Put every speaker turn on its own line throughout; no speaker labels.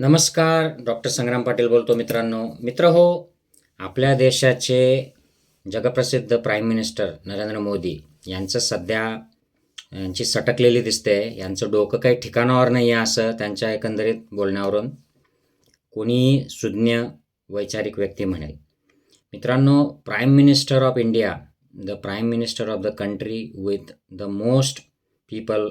नमस्कार डॉक्टर संग्राम पाटील बोलतो मित्रांनो. मित्र हो आपल्या देशाचे जगप्रसिद्ध प्राईम मिनिस्टर नरेंद्र मोदी यांचं सध्या यांची सटकलेली दिसते. यांचं डोकं काही ठिकाणावर नाही आहे असं त्यांच्या एकंदरीत बोलण्यावरून कोणी सुज्ञ वैचारिक व्यक्ती म्हणेल. मित्रांनो prime minister of India the prime minister of the country with the most people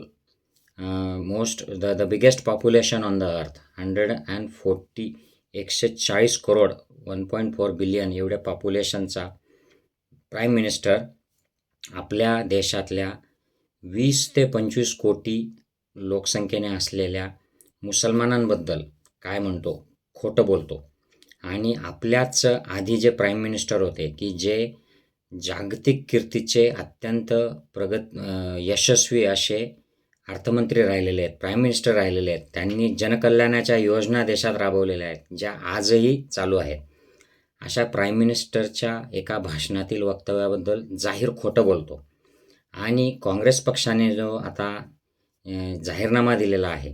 most the the biggest population on the earth hundred and forty एकशे चाळीस crore one point four billion एवढ्या पॉप्युलेशनचा प्राईम मिनिस्टर आपल्या देशातल्या वीस ते पंचवीस कोटी लोकसंख्येने असलेल्या मुसलमानांबद्दल काय म्हणतो? खोटं बोलतो. आणि आपल्याच आधी जे प्राईम मिनिस्टर होते की जे जागतिक कीर्तीचे अत्यंत प्रगत यशस्वी असे अर्थमंत्री राहिलेले आहेत प्राईम मिनिस्टर राहिलेले आहेत त्यांनी जनकल्याणाच्या योजना देशात राबवलेल्या आहेत ज्या आजही चालू आहेत. अशा प्राईम मिनिस्टरच्या एका भाषणातील वक्तव्याबद्दल जाहीर खोटं बोलतो. आणि काँग्रेस पक्षाने जो आता जाहीरनामा दिलेला आहे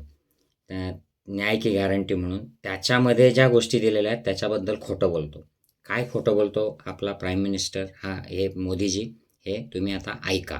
न्याय की गॅरंटी म्हणून त्याच्यामध्ये ज्या गोष्टी दिलेल्या आहेत त्याच्याबद्दल खोटं बोलतो. काय खोटं बोलतो आपला प्राईम मिनिस्टर हा हे मोदीजी हे तुम्ही आता ऐका.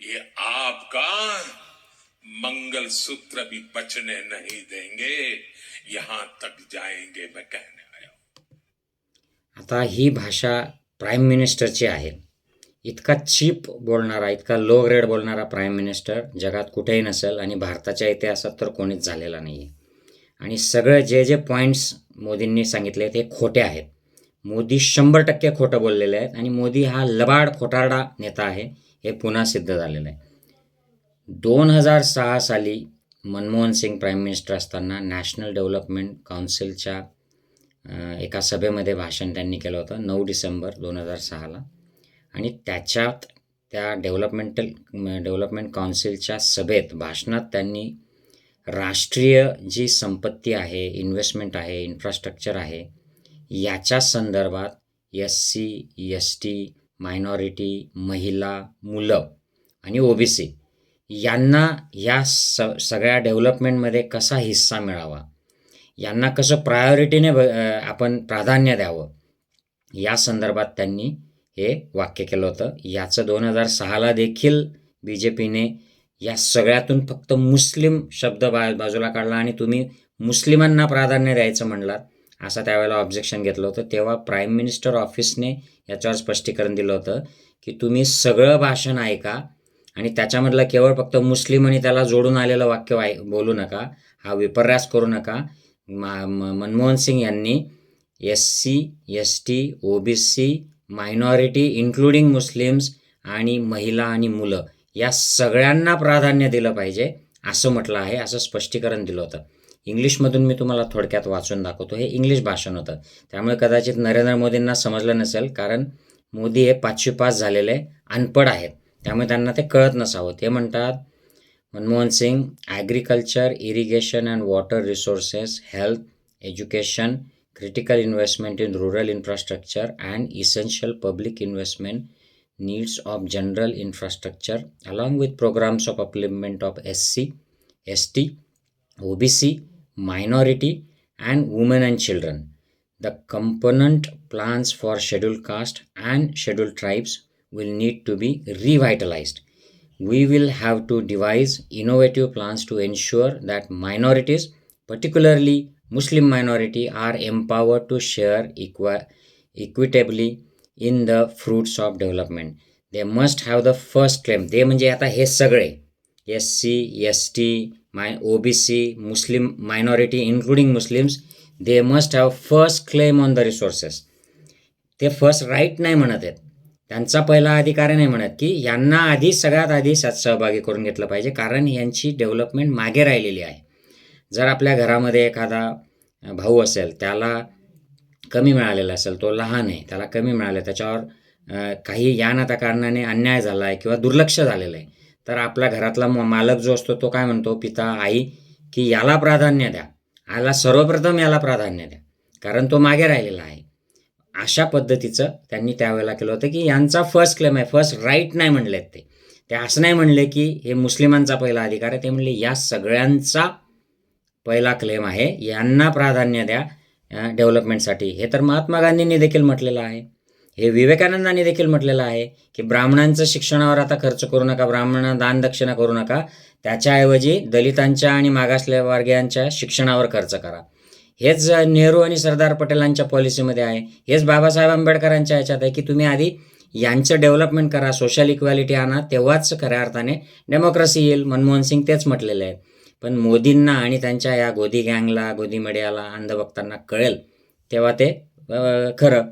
ये आपका मंगल सूत्र भी बचने नहीं देंगे यहां तक जाएंगे मैं कहने आया
आता ही भाषा प्राईम मिनिस्टरची आहे. इतका चीप बोलणारा इतका लो ग्रेड बोलणारा प्राईम मिनिस्टर जगात कुठेही नसेल आणि भारताच्या इतिहासात तर कोणीच झालेला नाही आहे आणि सगळे जे जे पॉईंट्स मोदींनी सांगितले ते खोटे आहेत. मोदी शंभर टक्के खोटं बोललेले आहेत आणि मोदी हा लबाड खोटारडा नेता आहे. हे पुन्हा सिद्ध झालेलं आहे. दोन हजार सहा साली मनमोहन सिंग प्राईम मिनिस्टर असताना नॅशनल डेव्हलपमेंट काउन्सिलच्या एका सभेमध्ये भाषण त्यांनी केलं होतं नऊ डिसेंबर दोन हजार सहाला आणि त्याच्यात त्या डेव्हलपमेंटल डेव्हलपमेंट काउन्सिलच्या सभेत भाषणात त्यांनी राष्ट्रीय जी संपत्ती आहे इन्व्हेस्टमेंट आहे इन्फ्रास्ट्रक्चर आहे याच्या संदर्भात S C S T minority महिला मुलं आणि ओबीसी यांना या स सगळ्या डेव्हलपमेंटमध्ये कसा हिस्सा मिळावा? यांना कसं प्रायोरिटीने ब आपण प्राधान्य द्यावं? या संदर्भात त्यांनी हे वाक्य केलं होतं. याचं दोन हजार सहाला देखील बी जे पीने या सगळ्यातून फक्त मुस्लिम शब्द बा बाजूला काढला आणि तुम्ही मुस्लिमांना प्राधान्य द्यायचं म्हणलात. असं त्यावेळेला ऑब्जेक्शन घेतलं होतं. तेव्हा प्राईम मिनिस्टर ऑफिसने याच्यावर स्पष्टीकरण दिलं होतं की तुम्ही सगळं भाषण ऐका आणि त्याच्यामधलं केवळ फक्त मुस्लिम आणि त्याला जोडून आलेलं वाक्य वाय बोलू नका हा विपर्यास करू नका. मा मनमोहन सिंग यांनी S C S T O B C minority including Muslims आणि महिला आणि मुलं या सगळ्यांना प्राधान्य दिलं पाहिजे असं म्हटलं आहे असं स्पष्टीकरण दिलं होतं. इंग्लिशमधून मी तुम्हाला थोडक्यात वाचून दाखवतो. हे इंग्लिश भाषण होतं. त्यामुळे कदाचित नरेंद्र मोदींना समजलं नसेल कारण मोदी हे पाचवी पास झालेले अनपड आहेत. त्यामुळे त्यांना ते कळत नसावं. ते म्हणतात Manmohan Singh agriculture irrigation and water resources health education critical investment in rural infrastructure and essential public investment needs of general infrastructure along with programs of upliftment of SC, ST, OBC, minority and women and children. The component plans for scheduled caste and scheduled tribes will need to be revitalized. we will have to devise innovative plans to ensure that minorities, particularly Muslim minority, are empowered to share equa- equitably in the fruits of development. They must have the first claim. ते म्हणजे आता हे सगळे S C S T my O B C Muslim minority including Muslims they must have first claim on the resources ते first right नाही म्हणत आहेत. त्यांचा पहिला अधिकार नाही म्हणत की यांना आधी सगळ्यात आधी सात सहभागी करून घेतलं पाहिजे कारण यांची डेव्हलपमेंट मागे राहिलेली आहे. जर आपल्या घरामध्ये एखादा भाऊ असेल त्याला कमी मिळालेला असेल तो लहान आहे त्याला कमी मिळालं त्याच्यावर काही या ना त्या कारणाने अन्याय झाला आहे किंवा दुर्लक्ष झालेलं आहे तर आपल्या घरातला म- मालक जो असतो तो काय म्हणतो पिता आई की याला प्राधान्य द्या. आला सर्वप्रथम याला प्राधान्य द्या. कारण तो मागे राहिलेला आहे. अशा पद्धतीचं त्यांनी त्यावेळेला केलं होतं की यांचा फर्स्ट क्लेम आहे. फर्स्ट राईट नाही म्हणलेत ते. ते असं नाही म्हणले की हे मुस्लिमांचा पहिला अधिकार आहे. ते म्हणले या सगळ्यांचा पहिला क्लेम आहे. यांना प्राधान्य द्या डेव्हलपमेंटसाठी हे तर महात्मा गांधींनी देखील म्हटलेलं आहे. हे विवेकानंदांनी देखील म्हटलेलं आहे की ब्राह्मणांचं शिक्षणावर आता खर्च करू नका ब्राह्मणांना दानदक्षिणा करू नका. त्याच्याऐवजी दलितांच्या आणि मागासल्या वर्गीयांच्या शिक्षणावर खर्च करा. हेच नेहरू आणि सरदार पटेलांच्या पॉलिसीमध्ये आहे. हेच बाबासाहेब आंबेडकरांच्या ह्याच्यात आहे की तुम्ही आधी यांचं डेव्हलपमेंट करा सोशल इक्वॅलिटी आणा तेव्हाच खऱ्या अर्थाने डेमोक्रेसी येईल. मनमोहन सिंग तेच म्हटलेले आहे पण मोदींना आणि त्यांच्या या गोदी गँगला गोदी मीडियाला अंधभक्तांना कळेल तेव्हा ते खरं.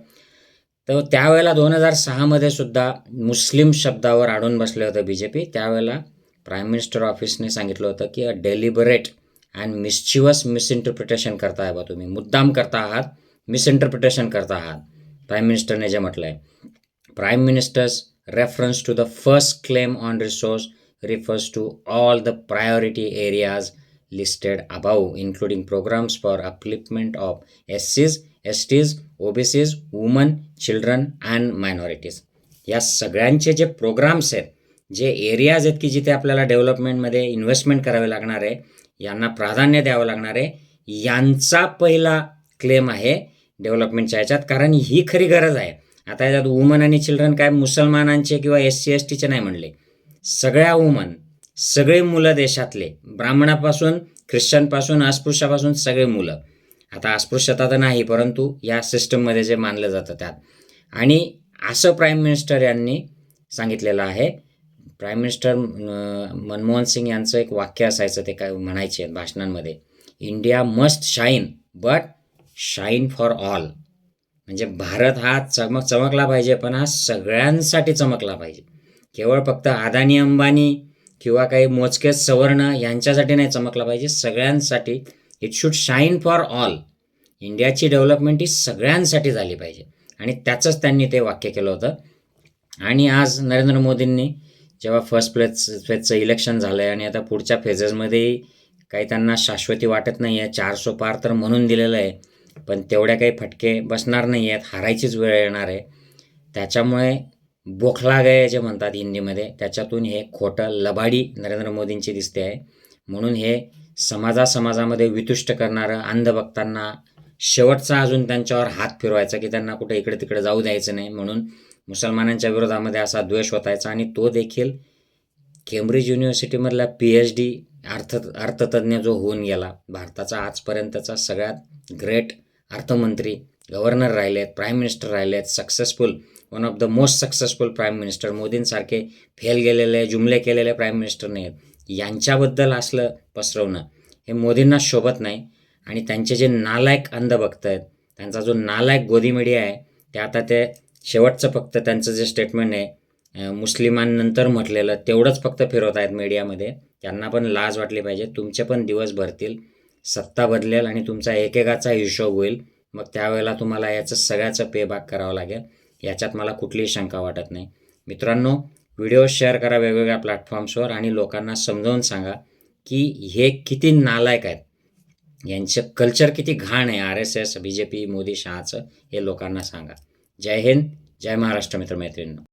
तर त्यावेळेला दोन हजार सहामध्ये सुद्धा मुस्लिम शब्दावर आणून बसले होतं बी जे पी त्यावेळेला प्राईम मिनिस्टर ऑफिसने सांगितलं होतं की a deliberate and mischievous misinterpretation करताय बा तुम्ही. मुद्दाम करता आहात मिसइंटरप्रिटेशन करता आहात. प्राईम मिनिस्टरने जे म्हटलं आहे prime minister's reference to the first claim on resource refers to all the priority areas listed about including programs for upliftment of S Cs S Ts OBCs woman children and minorities या सगळ्यांचे जे programs आहेत जे areas आहेत की जिथे आपल्याला डेव्हलपमेंटमध्ये investment करावे लागणार आहे यांना प्राधान्य द्यावं लागणार आहे यांचा पहिला क्लेम आहे डेव्हलपमेंटच्या ह्याच्यात कारण ही खरी गरज आहे. आता याच्यात वुमन आणि चिल्ड्रन काय मुसलमानांचे किंवा एस सी एस टीचे नाही म्हणले. सगळ्या वुमन सगळे मुलं देशातले ब्राह्मणापासून ख्रिश्चनपासून अस्पृश्यापासून सगळे मुलं. आता अस्पृश्यता तर नाही परंतु या सिस्टममध्ये जे मानलं जातं त्यात. आणि असं प्राईम मिनिस्टर यांनी सांगितलेलं आहे. प्राईम मिनिस्टर मनमोहन सिंग यांचं एक वाक्य असायचं ते काय म्हणायचे भाषणांमध्ये. India must shine but shine for all म्हणजे भारत हा चमक चमकला पाहिजे पण हा सगळ्यांसाठी चमकला पाहिजे. केवळ फक्त अदानी अंबानी किंवा काही मोजकेच सवर्ण यांच्यासाठी नाही चमकला पाहिजे सगळ्यांसाठी it should shine for all इंडियाची डेव्हलपमेंट ही सगळ्यांसाठी झाली पाहिजे. आणि त्याचंच त्यांनी ते वाक्य केलं होतं. आणि आज नरेंद्र मोदींनी जेव्हा फर्स्ट प्लेस फेजचं इलेक्शन झालं आहे आणि आता पुढच्या फेजेसमध्ये काही त्यांना शाश्वती वाटत नाही आहे चारसो पार तर म्हणून दिलेलं आहे पण तेवढ्या काही फटके बसणार नाही आहेत हारायचीच वेळ येणार आहे. त्याच्यामुळे बोखला गय जे म्हणतात हिंदीमध्ये त्याच्यातून हे खोटं लबाडी नरेंद्र मोदींची दिसते आहे. म्हणून हे समाजा समाजामध्ये वितुष्ट करणारं अंधभक्तांना शेवटचा अजून त्यांच्यावर हात फिरवायचा की त्यांना कुठे इकडे तिकडे जाऊ द्यायचं नाही म्हणून मुसलमानांच्या विरोधामध्ये असा द्वेष होतायचा आणि तो देखील केम्ब्रिज युनिव्हर्सिटीमधला पी एच डी अर्थ अर्थतज्ञ जो होऊन गेला भारताचा आजपर्यंतचा सगळ्यात ग्रेट अर्थमंत्री गव्हर्नर राहिलेत प्राईम मिनिस्टर राहिलेत successful one of the most successful prime minister मोदींसारखे fail गेलेले जुमले केलेले प्राईम मिनिस्टर नाही आहेत यांच्याबद्दल असलं पसरवणं हे मोदींना शोभत नाही. आणि त्यांचे जे नालायक अंधभक्त आहेत त्यांचा जो नालायक गोदी मीडिया आहे ते आता ते शेवटचं फक्त त्यांचं जे स्टेटमेंट आहे मुस्लिमांनंतर म्हटलेलं तेवढंच फक्त फिरवत आहेत मीडियामध्ये त्यांना पण लाज वाटली पाहिजे. तुमचे पण दिवस भरतील. सत्ता बदलेल आणि तुमचा एकेकाचा हिशोब होईल. मग त्यावेळेला तुम्हाला याचं सगळ्याचं पे करावं लागेल. याच्यात मला कुठलीही शंका वाटत नाही. मित्रांनो व्हिडिओ शेअर करा वेगवेगळ्या प्लॅटफॉर्म्सवर आणि लोकांना समजावून सांगा. की हे किती नालायक आहेत. यांचं कल्चर किती घाण आहे. R S S B J P Modi शहाचं हे लोकांना सांगा. जय हिंद जय महाराष्ट्र मित्रमैत्रिणींनो.